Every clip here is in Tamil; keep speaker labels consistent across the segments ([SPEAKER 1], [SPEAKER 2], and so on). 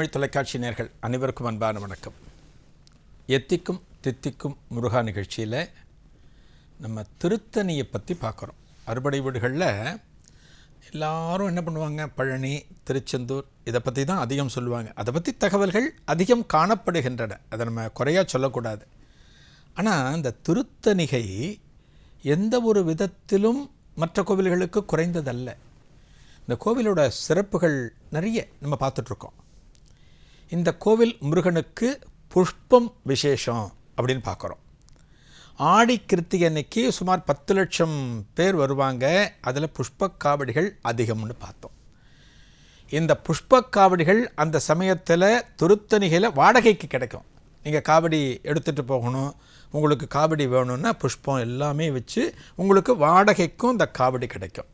[SPEAKER 1] தமிழ் தொலைக்காட்சி நேர்கள் அனைவருக்கும் அன்பான வணக்கம். எத்திக்கும் தித்திக்கும் முருகா நிகழ்ச்சியில் நம்ம திருத்தணியை பற்றி பார்க்குறோம். அறுபடை வீடுகளில் எல்லாரும் என்ன பண்ணுவாங்க? பழனி திருச்செந்தூர் இதை பற்றி தான் அதிகம் சொல்லுவாங்க. அதை பற்றி தகவல்கள் அதிகம் காணப்படுகின்றன. அதை நம்ம குறையாக சொல்லக்கூடாது. ஆனால் இந்த திருத்தணிகை எந்த ஒரு விதத்திலும் மற்ற கோவில்களுக்கு குறைந்ததல்ல. இந்த கோவிலோட சிறப்புகள் நிறைய நம்ம பார்த்துட்ருக்கோம் இந்த கோவில் முருகனுக்கு புஷ்பம் விசேஷம் அப்படின்னு பார்க்குறோம். ஆடி கிருத்திகை அன்னைக்கு சுமார் பத்து லட்சம் பேர் வருவாங்க. அதில் புஷ்ப காவடிகள் அதிகம்னு பார்த்தோம். இந்த புஷ்ப காவடிகள் அந்த சமயத்தில் துருத்தணிகளை வாடகைக்கு கிடைக்கும். நீங்கள் காவடி எடுத்துகிட்டு போகணும். உங்களுக்கு காவடி வேணும்னா புஷ்பம் எல்லாமே வச்சு உங்களுக்கு வாடகைக்கும் இந்த காவடி கிடைக்கும்.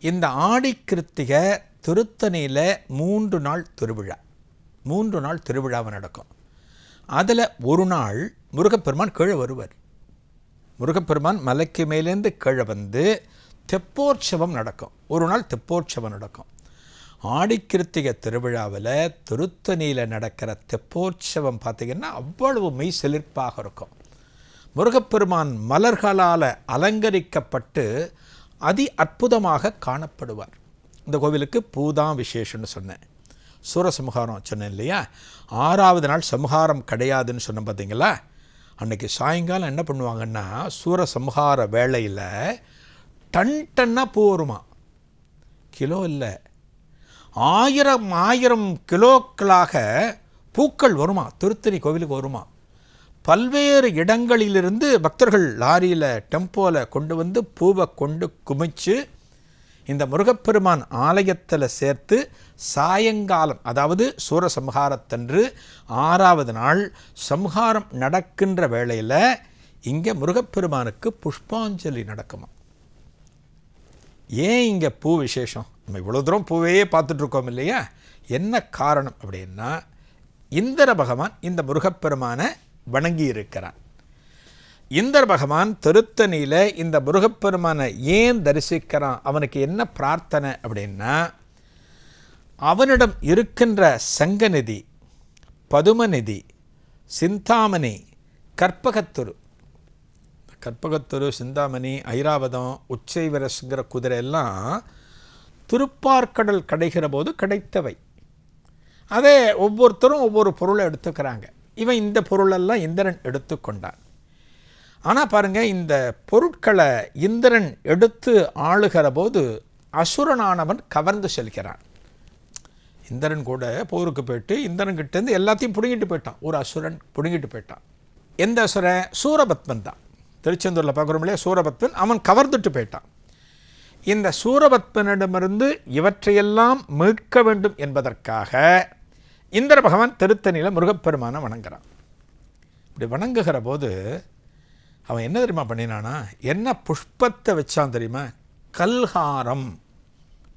[SPEAKER 1] இந்த ஆடி கிருத்திகை திருத்தணியில் மூன்று நாள் திருவிழா. மூன்று நாள் திருவிழாவை நடக்கும். அதில் ஒரு நாள் முருகப்பெருமான் கீழே வருவார். முருகப்பெருமான் மலைக்கு மேலேருந்து கீழே வந்து தெப்போற்சவம் நடக்கும். ஒரு நாள் தெப்போற்சவம் நடக்கும். ஆடிக்கிருத்திகை திருவிழாவில் திருத்தணியில் நடக்கிற தெப்போற்சவம் பார்த்திங்கன்னா அவ்வளவு மெய் செழிப்பாக இருக்கும். முருகப்பெருமான் மலர்களால் அலங்கரிக்கப்பட்டு அதி அற்புதமாக காணப்படுவார். இந்த கோவிலுக்கு பூதான் விசேஷம்னு சொன்னேன். சூரசம்ஹாரம் சொன்னேன் இல்லையா? ஆறாவது நாள் சம்ஹாரம் கிடையாதுன்னு சொன்னேன் பார்த்தீங்களா? அன்றைக்கி சாயங்காலம் என்ன பண்ணுவாங்கன்னா சூரசம்ஹார வேளையில் டன் டன்னாக பூ வருமா? கிலோ இல்லை. ஆயிரம் ஆயிரம் கிலோக்களாக பூக்கள் வருமா? திருத்தணி கோவிலுக்கு வருமா? பல்வேறு இடங்களிலிருந்து பக்தர்கள் லாரியில் டெம்போவில் கொண்டு வந்து பூவை கொண்டு குமிச்சு இந்த முருகப்பெருமான் ஆலயத்தில் சேர்த்து சாயங்காலம் அதாவது சூரசம்ஹாரத்தன்று ஆறாவது நாள் சம்ஹாரம் நடக்கின்ற வேளையில் இங்கே முருகப்பெருமானுக்கு புஷ்பாஞ்சலி நடக்குமா ஏன் இங்கே பூ விசேஷம்? நம்ம இவ்வளோ தூரம் பூவையே பார்த்துட்ருக்கோம் இல்லையா? என்ன காரணம் அப்படின்னா இந்திர பகவான் இந்த முருகப்பெருமானை வணங்கி இருக்கிறான் இந்தர் பகவான் திருத்தணியில் இந்த முருகப்பெருமானை ஏன் தரிசிக்கிறான்? அவனுக்கு என்ன பிரார்த்தனை அப்படின்னா அவனிடம் இருக்கின்ற சங்கநிதி பதுமநிதி சிந்தாமணி கற்பகத்துரு. கற்பகத்துரு சிந்தாமணி ஐராவதம் உச்சைவரசுங்கிற குதிரை எல்லாம் திருப்பார்கடல் கிடைக்கிற போது கிடைத்தவை. அதே ஒவ்வொருத்தரும் ஒவ்வொரு பொருளை எடுத்துக்கிறாங்க. இவன் இந்த பொருளெல்லாம் இந்திரன் எடுத்துக்கொண்டான். ஆனால் பாருங்கள் இந்த பொருட்களை இந்திரன் எடுத்து ஆளுகிற போது அசுரனானவன் கவர்ந்து செல்கிறான். இந்திரன் கூட போருக்கு போயிட்டு இந்திரன் கிட்டேருந்து எல்லாத்தையும் பிடுங்கிட்டு போயிட்டான். ஒரு அசுரன் பிடுங்கிட்டு போயிட்டான். எந்த அசுரன்? சூரபத்மன் தான். திருச்செந்தூரில் பார்க்குறோம் இல்லையா சூரபத்மன் அவன் கவர்ந்துட்டு போயிட்டான். இந்த சூரபத்மனிடமிருந்து இவற்றையெல்லாம் மீட்க வேண்டும் என்பதற்காக இந்திர பகவான் திருத்தணியில் முருகப்பெருமானை வணங்குறான். இப்படி வணங்குகிற போது அவன் என்ன தெரியுமா பண்ணினானா என்ன புஷ்பத்தை வச்சான் தெரியுமா? கல்ஹாரம்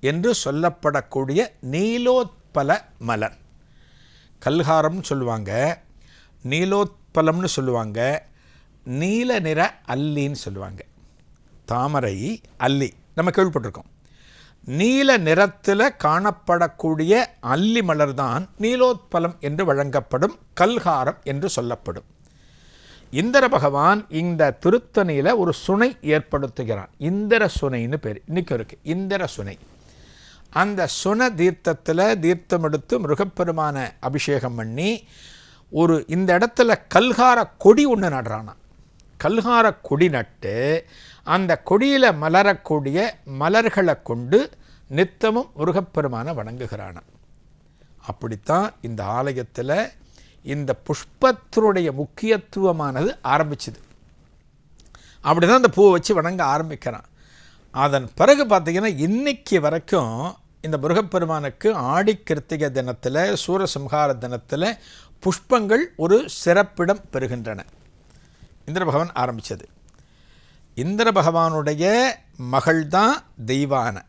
[SPEAKER 1] என்று சொல்லப்படக்கூடிய நீலோத்பல மலர். கல்ஹாரம்னு சொல்லுவாங்க நீலோத்பலம்னு சொல்லுவாங்க நீல நிற அல்லின்னு சொல்லுவாங்க. தாமரை அல்லி நம்ம கேள்விப்பட்டிருக்கோம். நீல நிறத்தில் காணப்படக்கூடிய அல்லி மலர் தான் நீலோத்பலம் என்று வழங்கப்படும் கல்ஹாரம் என்று சொல்லப்படும். இந்திர பகவான் இந்த திருத்தணியில் ஒரு சுனை ஏற்படுத்துகிறான். இந்திர சுனைன்னு பேர். இன்றைக்கும் இருக்குது இந்திர சுனை. அந்த சுன தீர்த்தத்தில் தீர்த்தம் எடுத்து மிருகப்பெருமான அபிஷேகம் பண்ணி ஒரு இந்த இடத்துல கல்கார கொடி ஒன்று நடுறானா கல்கார கொடி நட்டு அந்த கொடியில் மலரக்கூடிய மலர்களை கொண்டு நித்தமும் முருகப்பெருமானை வணங்குகிறானான் அப்படித்தான் இந்த ஆலயத்தில் இந்த புஷ்பத்தினுடைய முக்கியத்துவமானது ஆரம்பிச்சுது. அப்படி தான் இந்த பூவை வச்சு வணங்க ஆரம்பிக்கிறான். அதன் பிறகு பார்த்திங்கன்னா இன்னைக்கு வரைக்கும் இந்த முருகப்பெருமானுக்கு ஆடி கிருத்திகை தினத்தில் சூரசம்ஹார தினத்தில் புஷ்பங்கள் ஒரு சிறப்பிடம் பெறுகின்றன. இந்திர பகவான் ஆரம்பித்தது இந்திர பகவானுடைய மகள் தான் தெய்வான.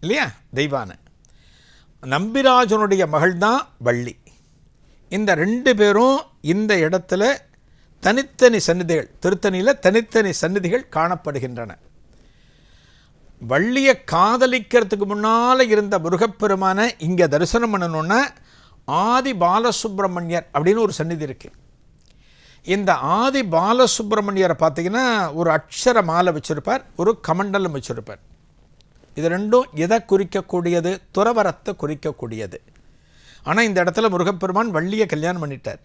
[SPEAKER 1] இல்லையா? தெய்வான. நம்பிராஜனுடைய மகள் தான் வள்ளி. இந்த ரெண்டு பேரும் இந்த இடத்துல தனித்தனி சன்னிதிகள் திருத்தணியில் தனித்தனி சன்னிதிகள் காணப்படுகின்றன. வள்ளியை காதலிக்கிறதுக்கு முன்னால் இருந்த முருகப்பெருமானை இங்கே தரிசனம் பண்ணணுன்னா ஆதி பாலசுப்ரமணியர் அப்படின்னு ஒரு சந்நிதி இருக்கு. இந்த ஆதி பாலசுப்ரமணியரை பார்த்தீங்கன்னா ஒரு அக்ஷர மாலை வச்சுருப்பார் ஒரு கமண்டலம் வச்சுருப்பார். இது ரெண்டும் எதை குறிக்கக்கூடியது? துறவரத்தை குறிக்கக்கூடியது. ஆனால் இந்த இடத்துல முருகப்பெருமான் வள்ளியை கல்யாணம் பண்ணிட்டார்.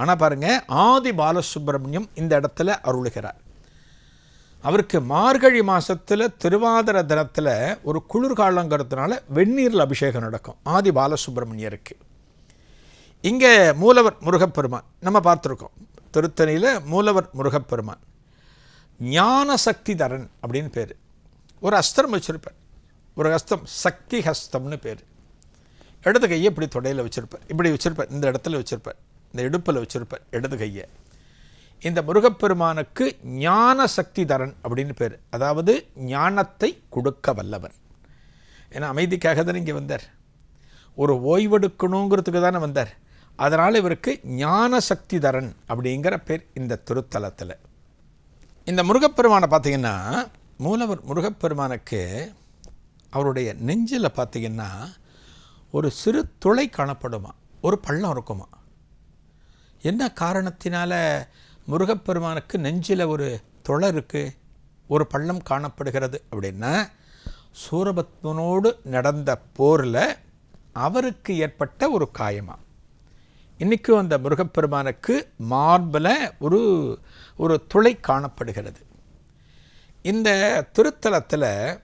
[SPEAKER 1] ஆனால் பாருங்கள் ஆதி பாலசுப்ரமணியம் இந்த இடத்துல அருளுகிறார். அவருக்கு மார்கழி மாதத்தில் திருவாதிர தினத்தில் ஒரு குளிர்காலங்கிறதுனால வெந்நீரில் அபிஷேகம் நடக்கும். ஆதி பாலசுப்ரமணியருக்கு. இங்கே மூலவர் முருகப்பெருமான் நம்ம பார்த்துருக்கோம். திருத்தணியில் மூலவர் முருகப்பெருமான். ஞான சக்தி தரன் அப்படின்னு பேர். ஒரு அஸ்திரம் வச்சுருப்பார். ஒரு ஹஸ்தம் சக்தி ஹஸ்தம்னு பேர். இடது கையை இப்படி தொடையில் வச்சுருப்பார். இப்படி வச்சுருப்பார். இந்த இடத்துல வச்சுருப்பார். இந்த இடுப்பில் வச்சுருப்பார். இடது கையை. இந்த முருகப்பெருமானுக்கு ஞான சக்தி தரன் அப்படின்னு பேர். அதாவது ஞானத்தை கொடுக்க வல்லவன். ஏன்னா அமைதிக்காக தானே இங்கே வந்தார். ஒரு ஓய்வெடுக்கணுங்கிறதுக்கு தானே வந்தார். அதனால் இவருக்கு ஞான சக்தி தரன் அப்படிங்கிற பேர் இந்த திருத்தலத்தில். இந்த முருகப்பெருமானை பார்த்தீங்கன்னா மூலவர் முருகப்பெருமானுக்கு அவருடைய நெஞ்சில் பார்த்தீங்கன்னா ஒரு சிறு துளை காணப்படுமா? ஒரு பள்ளம் இருக்குமா? என்ன காரணத்தினால முருகப்பெருமானுக்கு நெஞ்சில் ஒரு துளை இருக்குது ஒரு பள்ளம் காணப்படுகிறது அப்படின்னா சூரபத்மனோடு நடந்த போரில் அவருக்கு ஏற்பட்ட ஒரு காயமா? இன்றைக்கும் அந்த முருகப்பெருமானுக்கு மார்பில் ஒரு ஒரு துளை காணப்படுகிறது. இந்த திருத்தலத்தில்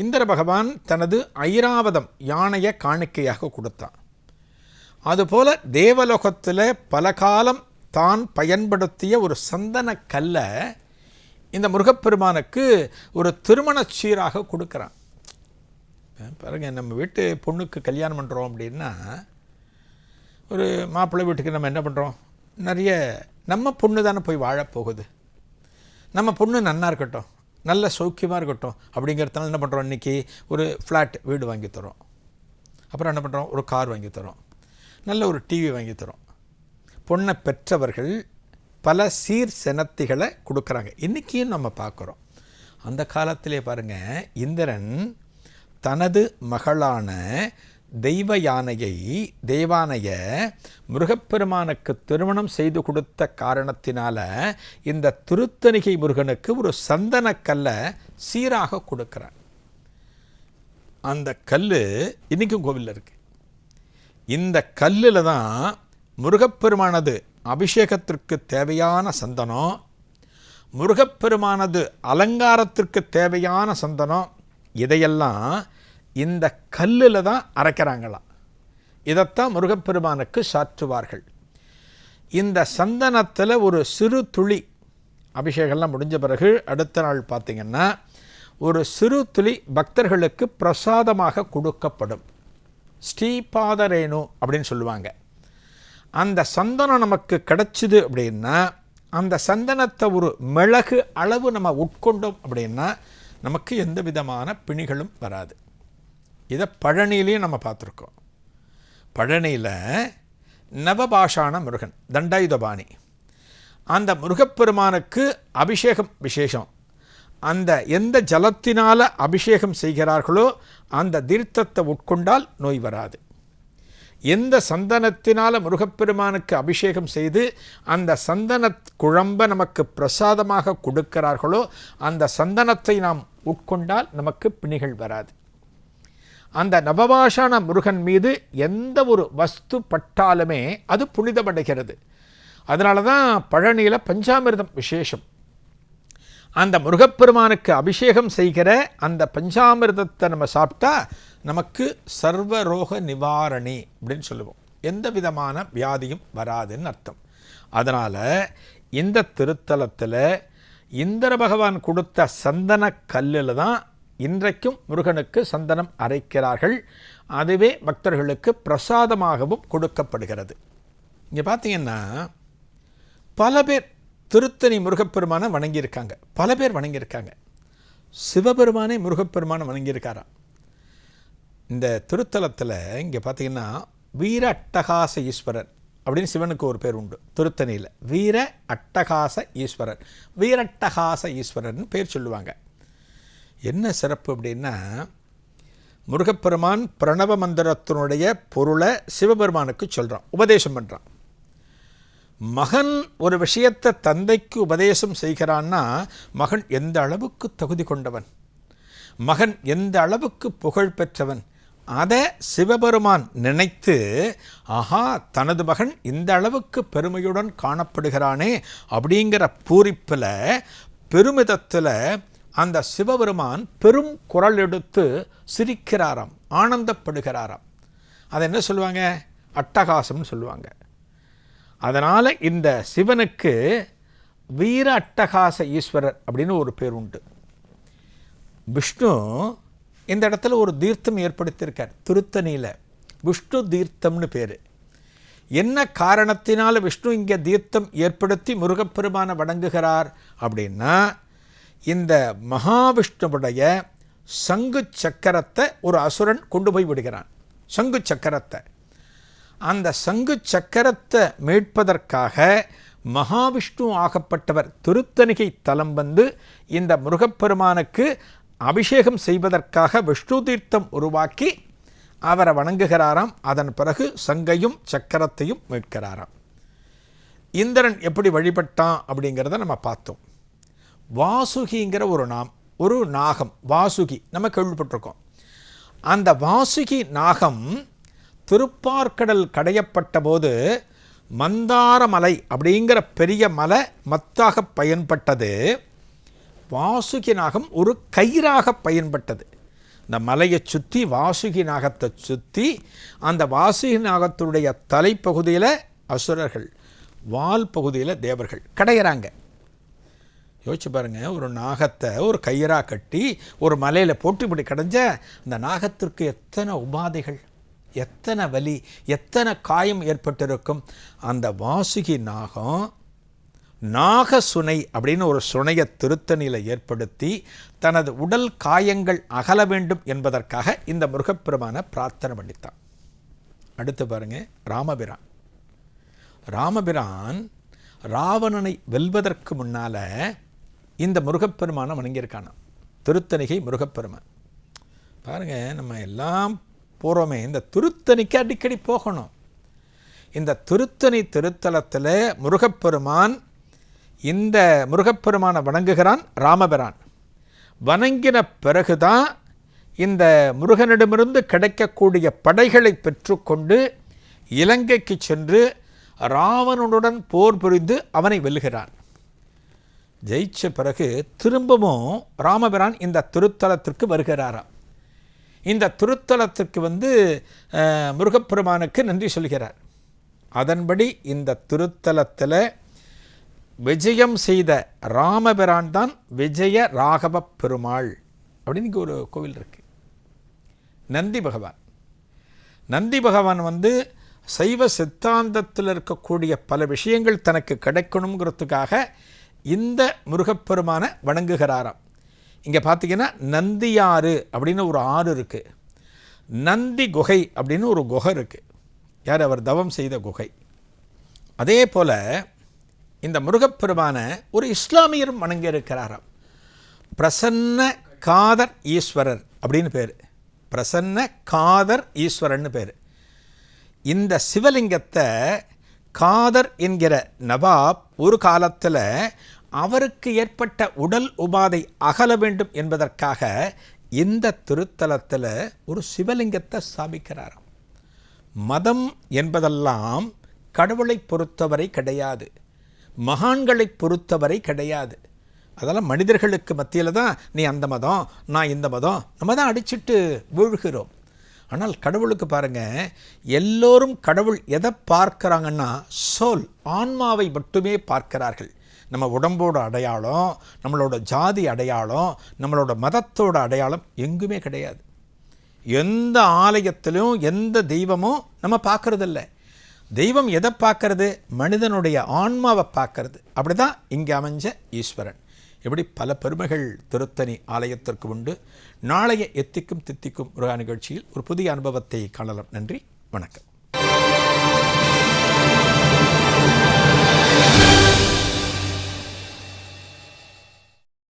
[SPEAKER 1] இந்திர பகவான் தனது ஐராவதம் யானையை காணிக்கையாக கொடுத்தான். அதுபோல தேவலோகத்தில் பல காலம் தான் பயன்படுத்திய ஒரு சந்தன கல்லை இந்த முருகப்பெருமானுக்கு ஒரு திருமண சீராக கொடுக்குறான். பாருங்க நம்ம வீட்டு பொண்ணுக்கு கல்யாணம் பண்ணுறோம் அப்படின்னா ஒரு மாப்பிள்ளை வீட்டுக்கு நம்ம என்ன பண்ணுறோம் நிறைய நம்ம பொண்ணு தானே போய் வாழப்போகுது நம்ம பொண்ணு நன்னா இருக்கட்டும். நல்ல சௌக்கியமாக இருக்கட்டும். அப்படிங்கிறதுனால என்ன பண்ணுறோம் இன்றைக்கி ஒரு ஃப்ளாட் வீடு வாங்கி தரோம் அப்புறம் என்ன பண்ணுறோம் ஒரு கார் வாங்கி தரோம் நல்ல ஒரு டிவி வாங்கி தரோம் பொண்ணை பெற்றவர்கள் பல சீர் செனத்திகளை கொடுக்குறாங்க. இன்றைக்கியும் நம்ம பார்க்குறோம். அந்த காலத்திலே பாருங்கள் இந்திரன் தனது மகளான தெய்வ யானையை தெய்வானைய முருகப்பெருமானுக்கு திருமணம் செய்து கொடுத்த காரணத்தினால இந்த திருத்தணிகை முருகனுக்கு ஒரு சந்தனக்கல்லை சீராக கொடுக்குறான் அந்த கல் இன்றைக்கும் கோவிலில் இருக்குது இந்த கல்லில் தான் முருகப்பெருமானது அபிஷேகத்திற்கு தேவையான சந்தனம் முருகப்பெருமானது அலங்காரத்திற்கு தேவையான சந்தனம் இதையெல்லாம் இந்த கல்லில் தான் அரைக்கிறாங்களாம் இதைத்தான் முருகப்பெருமானுக்கு சாற்றுவார்கள். இந்த சந்தனத்தில் ஒரு சிறு துளி அபிஷேகம்லாம் முடிஞ்ச பிறகு அடுத்த நாள் பார்த்திங்கன்னா ஒரு சிறு துளி பக்தர்களுக்கு பிரசாதமாக கொடுக்கப்படும். ஸ்ரீபாதரேணு அப்படின்னு சொல்லுவாங்க. அந்த சந்தனம் நமக்கு கிடச்சிது அப்படின்னா அந்த சந்தனத்தை ஒரு மிளகு அளவு நம்ம உட்கொண்டோம் அப்படின்னா நமக்கு எந்த விதமான பிணிகளும் வராது. இதை பழனிலையும் நம்ம பார்த்துருக்கோம். பழனியில் நவபாஷான முருகன் தண்டாயுதபாணி. அந்த முருகப்பெருமானுக்கு அபிஷேகம் விசேஷம். அந்த எந்த ஜலத்தினால் அபிஷேகம் செய்கிறார்களோ அந்த தீர்த்தத்தை உட்கொண்டால் நோய் வராது. எந்த சந்தனத்தினால் முருகப்பெருமானுக்கு அபிஷேகம் செய்து அந்த சந்தன குழம்ப நமக்கு பிரசாதமாக கொடுக்கிறார்களோ அந்த சந்தனத்தை நாம் உட்கொண்டால் நமக்கு பிணிகள் வராது. அந்த நவபாஷான முருகன் மீது எந்த ஒரு வஸ்து பட்டாலுமே அது புனிதமடைகிறது. அதனால தான் பழனியில் பஞ்சாமிர்தம் விசேஷம். அந்த முருகப்பெருமானுக்கு அபிஷேகம் செய்கிற அந்த பஞ்சாமிர்தத்தை நம்ம சாப்பிட்டா நமக்கு சர்வரோக நிவாரணி அப்படின்னு சொல்லுவோம். எந்த விதமான வியாதியும் வராதுன்னு அர்த்தம். அதனால் இந்த திருத்தலத்தில் இந்திர பகவான் கொடுத்த சந்தன கல்லில் தான் இன்றைக்கும் முருகனுக்கு சந்தனம் அரைக்கிறார்கள். அதுவே பக்தர்களுக்கு பிரசாதமாகவும் கொடுக்கப்படுகிறது. இங்கே பார்த்தீங்கன்னா பல பேர் திருத்தணி முருகப்பெருமானை வணங்கியிருக்காங்க. பல பேர் வணங்கியிருக்காங்க. சிவபெருமானே முருகப்பெருமானை வணங்கியிருக்காராம். இந்த திருத்தலத்தில் இங்கே பார்த்தீங்கன்னா வீர அட்டகாச ஈஸ்வரர் அப்படின்னு சிவனுக்கு ஒரு பேர் உண்டு. திருத்தணியில். வீர அட்டகாச ஈஸ்வரர். வீரட்டகாச ஈஸ்வரர்னு பேர் சொல்லுவாங்க. என்ன சிறப்பு அப்படின்னா முருகப்பெருமான் பிரணவ மந்திரத்தினுடைய பொருளை சிவபெருமானுக்கு சொல்கிறான் உபதேசம் பண்ணுறான் மகன் ஒரு விஷயத்தை தந்தைக்கு உபதேசம் செய்கிறான்னா மகன் எந்த அளவுக்கு தகுதி கொண்டவன்? மகன் எந்த அளவுக்கு புகழ் பெற்றவன்? அதை சிவபெருமான் நினைத்து ஆஹா தனது மகன் இந்த அளவுக்கு பெருமையுடன் காணப்படுகிறானே அப்படிங்கிற பூரிப்பில் பெருமிதத்தில் அந்த சிவபெருமான் பெரும் குரல் எடுத்து சிரிக்கிறாராம் ஆனந்தப்படுகிறாராம். அதை என்ன சொல்லுவாங்க? அட்டகாசம்னு சொல்லுவாங்க. அதனால் இந்த சிவனுக்கு வீர அட்டகாச ஈஸ்வரர் அப்படின்னு ஒரு பேர் உண்டு. விஷ்ணு இந்த இடத்துல ஒரு தீர்த்தம் ஏற்படுத்தியிருக்கார் திருத்தணியில். விஷ்ணு தீர்த்தம்னு பேர். என்ன காரணத்தினால் விஷ்ணு இங்கே தீர்த்தம் ஏற்படுத்தி முருகப்பெருமானை வணங்குகிறார் அப்படின்னா இந்த மகாவிஷ்ணுவுடைய சங்கு சக்கரத்தை ஒரு அசுரன் கொண்டு போய் விடுகிறான். சங்கு சக்கரத்தை. அந்த சங்கு சக்கரத்தை மீட்பதற்காக மகாவிஷ்ணு ஆகப்பட்டவர் திருத்தணிகை தலம் வந்து இந்த முருகப்பெருமானுக்கு அபிஷேகம் செய்வதற்காக விஷ்ணு தீர்த்தம் உருவாக்கி அவரை வணங்குகிறாராம். அதன் பிறகு சங்கையும் சக்கரத்தையும் மீட்கிறாராம். இந்திரன் எப்படி வழிபட்டான் அப்படிங்கிறத நம்ம பார்த்தோம். வாசுகிங்கிற ஒரு நாம் ஒரு நாகம் வாசுகி நம்ம கேள்விப்பட்டிருக்கோம். அந்த வாசுகி நாகம் திருப்பார்கடல் கடையப்பட்ட போது மந்தாரமலை அப்படிங்கிற பெரிய மலை மத்தாக பயன்பட்டது. வாசுகி நாகம் ஒரு கயிறாக பயன்பட்டது. இந்த மலையை சுற்றி வாசுகி நாகத்தை சுற்றி அந்த வாசுகி நாகத்துடைய தலைப்பகுதியில் அசுரர்கள் வால் பகுதியில் தேவர்கள் கடையிறாங்க. யோசிச்சு பாருங்கள் ஒரு நாகத்தை ஒரு கயிறாக கட்டி ஒரு மலையில் போட்டு இப்படி கடைஞ்ச அந்த நாகத்திற்கு எத்தனை உபாதைகள் எத்தனை வலி எத்தனை காயம் ஏற்பட்டிருக்கும். அந்த வாசுகி நாகம் நாக சுனை அப்படின்னு ஒரு சுனையை திருத்தணியில் ஏற்படுத்தி தனது உடல் காயங்கள் அகல வேண்டும் என்பதற்காக இந்த முருகப்பெருமான பிரார்த்தனை பண்ணித்தான். அடுத்து பாருங்க ராமபிரான். ராமபிரான் ராவணனை வெல்வதற்கு முன்னால் இந்த முருகப்பெருமானை வணங்கியிருக்கான் திருத்தணிகை முருகப்பெருமை பாருங்கள் நம்ம எல்லாம் போகிறோமே இந்த திருத்தணிக்கு அடிக்கடி போகணும். இந்த திருத்தணி திருத்தலத்தில் முருகப்பெருமான் இந்த முருகப்பெருமானை வணங்குகிறான் ராமபிரான். வணங்கின பிறகுதான் இந்த முருகனிடமிருந்து கிடைக்கக்கூடிய படைகளை பெற்றுக்கொண்டு இலங்கைக்கு சென்று ராவணனுடன் போர் புரிந்து அவனை வெல்கிறான் ஜெயிச்ச பிறகு திரும்பவும் ராமபிரான் இந்த திருத்தலத்திற்கு வருகிறாராம். இந்த திருத்தலத்திற்கு வந்து முருகப்பெருமானுக்கு நன்றி சொல்கிறார். அதன்படி இந்த திருத்தலத்தில் விஜயம் செய்த ராமபிரான் தான் விஜய ராகவ பெருமாள் அப்படின்னு இங்கே ஒரு கோவில் இருக்குது நந்தி பகவான். நந்தி பகவான் வந்து சைவ சித்தாந்தத்தில் இருக்கக்கூடிய பல விஷயங்கள் தனக்கு கிடைக்கணுங்கிறதுக்காக இந்த முருகப்பெருமானை வணங்குகிறாராம். இங்கே பார்த்தீங்கன்னா நந்தியாறு அப்படின்னு ஒரு ஆறு இருக்குது நந்தி குகை அப்படின்னு ஒரு குகை இருக்குது யார் அவர் தவம் செய்த குகை? அதே போல் இந்த முருகப்பெருமானை ஒரு இஸ்லாமியரும் வணங்கியிருக்கிறாராம். பிரசன்ன காதர் ஈஸ்வரர் அப்படின்னு பேர். பிரசன்ன காதர் ஈஸ்வரன்னு பேர். இந்த சிவலிங்கத்தை காதர் என்கிற நவாப் ஒரு காலத்தில் அவருக்கு ஏற்பட்ட உடல் உபாதை அகல வேண்டும் என்பதற்காக இந்த திருத்தலத்தில் ஒரு சிவலிங்கத்தை ஸ்தாபிக்கிறாராம். மதம் என்பதெல்லாம் கடவுளை பொறுத்தவரை கிடையாது. மகான்களை பொறுத்தவரை கிடையாது. அதெல்லாம் மனிதர்களுக்கு மத்தியில் தான் நீ அந்த மதம் நான் இந்த மதம் நம்ம தான் அடிச்சுட்டு வீழ்கிறோம். ஆனால் கடவுளுக்கு பாருங்கள் எல்லோரும் கடவுள் எதை பார்க்குறாங்கன்னா சோல் ஆன்மாவை மட்டுமே பார்க்கிறார்கள். நம்ம உடம்போட அடையாளம் நம்மளோட ஜாதி அடையாளம் நம்மளோட மதத்தோட அடையாளம் எங்குமே கிடையாது. எந்த ஆலயத்திலும் எந்த தெய்வமும் நம்ம பார்க்கறதில்ல. தெய்வம் எதை பார்க்கறது? மனிதனுடைய ஆன்மாவை பார்க்கறது. அப்படி தான் இங்கே அமைஞ்ச ஈஸ்வரன். இப்படி பல பெருமைகள் திருத்தணி ஆலயத்திற்கு உண்டு. நாளைய எத்திக்கும் தித்திக்கும் முருகா நிகழ்ச்சியில் ஒரு புதிய அனுபவத்தை காணலாம். நன்றி வணக்கம்.